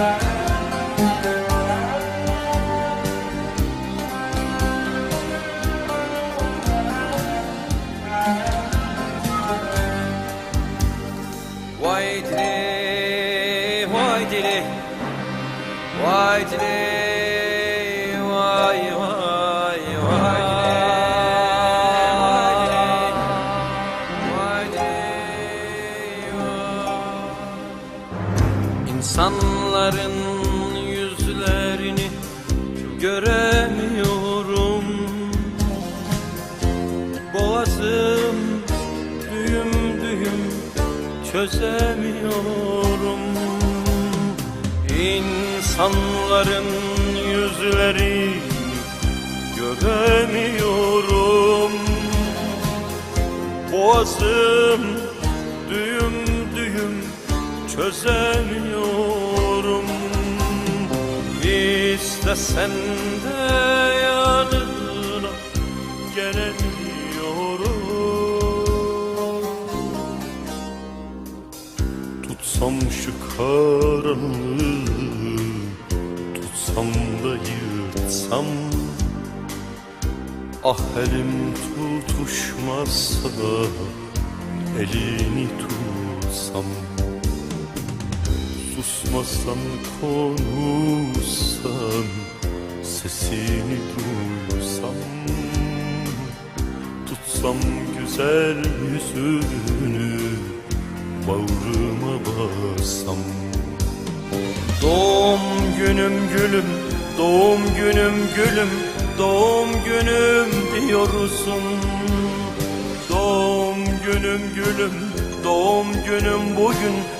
Vay dili, vay dili, vay dili. İnsanların yüzlerini göremiyorum. Boğazım düğüm düğüm çözemiyorum. İnsanların yüzlerini göremiyorum. Boğazım çözemiyorum. İstesen de yanına gelemiyorum. Tutsam şu karanlığı Tutsam da yırtsam. Ah elim tutuşmazsa Elini tutsam Susmasan konuşsan Sesini duysam Tutsam güzel yüzünü Bağrıma bassam. Doğum günüm gülüm Doğum günüm gülüm Doğum günüm diyorsun. Doğum günüm gülüm Doğum günüm bugün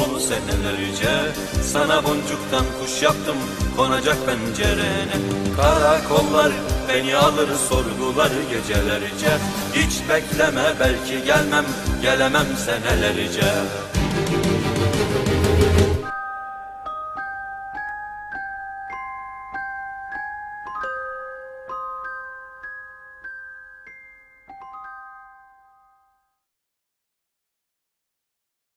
ol senelerce. Sana boncuktan kuş yaptım konacak pencerene. Karakollar beni alır sorgular gecelerce. Hiç bekleme belki gelmem gelemem senelerce